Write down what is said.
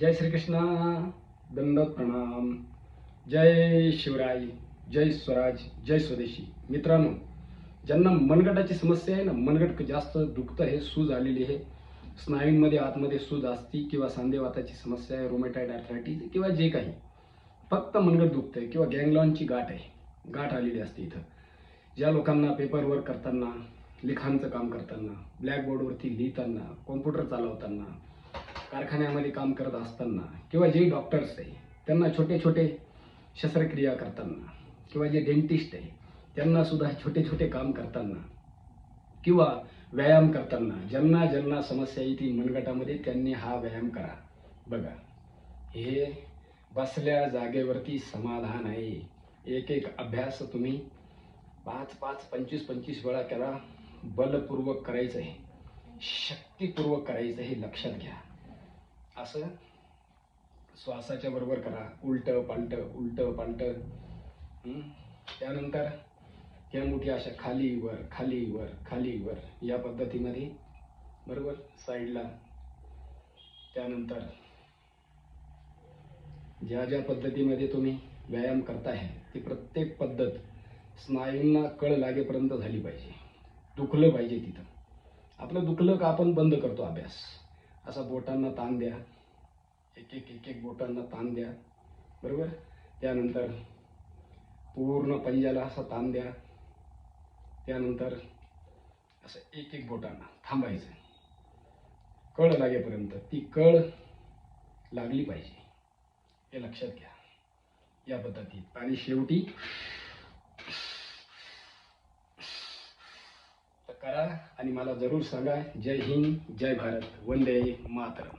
जय श्रीकृष्ण दंड प्रणाम जय शिवराय जय स्वराज जय स्वदेशी। मित्रांनो ज्यांना मनगटाची समस्या आहे ना मनगट जास्त दुखतं आहे सूज आलेली आहे. स्नायूंमध्ये आतमध्ये सूज असती किंवा सांधेवाताची समस्या आहे रोमेटाईड आर्थरायटिस किंवा जे काही. फक्त मनगट दुखतंय किंवा गँगलॉनची गाठ आहे. गाठ आलेली असते इथं. ज्या लोकांना पेपर वर्क करताना लिखाणचं काम करताना ब्लॅकबोर्डवरती लिहिताना कॉम्प्युटर चालवताना कारखान्यामध्ये काम करत असताना किंवा जे डॉक्टर्स आहे त्यांना छोटे छोटे शस्त्रक्रिया करताना किंवा जे डेंटिस्ट आहे त्यांना सुद्धा छोटे छोटे काम करताना किंवा व्यायाम करताना ज्यांना ज्यांना समस्या येते मनगटामध्ये त्यांनी हा व्यायाम करा. बघा हे बसल्या जागेवरती समाधान आहे. एक एक अभ्यास तुम्ही पाच पाच पंचवीस पंचवीस वेळा करा. बलपूर्वक करायचं आहे. शक्तीपूर्वक करायचं हे लक्षात घ्या. असं श्वासाच्या बरोबर करा. उलट पालट उलट पालट. त्यानंतर ह्या मुठी अशा खाली वर खाली वर खाली वर. या पद्धतीमध्ये बरोबर? साईडला. त्यानंतर ज्या ज्या पद्धतीमध्ये तुम्ही व्यायाम करताय ती प्रत्येक पद्धत स्नायूंना कळ लागेपर्यंत झाली पाहिजे. दुखलं पाहिजे तिथं. आपलं दुखलं का आपण बंद करतो अभ्यास? असा बोटांना ताण द्या. एक एक एक एक बोटांना ताण द्या. बरोबर? त्यानंतर पूर्ण पंजाला असा ताण द्या. त्यानंतर असं एक एक बोटांना थांबायचं. कळ लागेपर्यंत ती कळ लागली पाहिजे. हे लक्षात घ्या. या पद्धतीत. आणि शेवटी तर करा. आणि मला जरूर सांगा जय हिंद जय भारत. वंदे मातरम.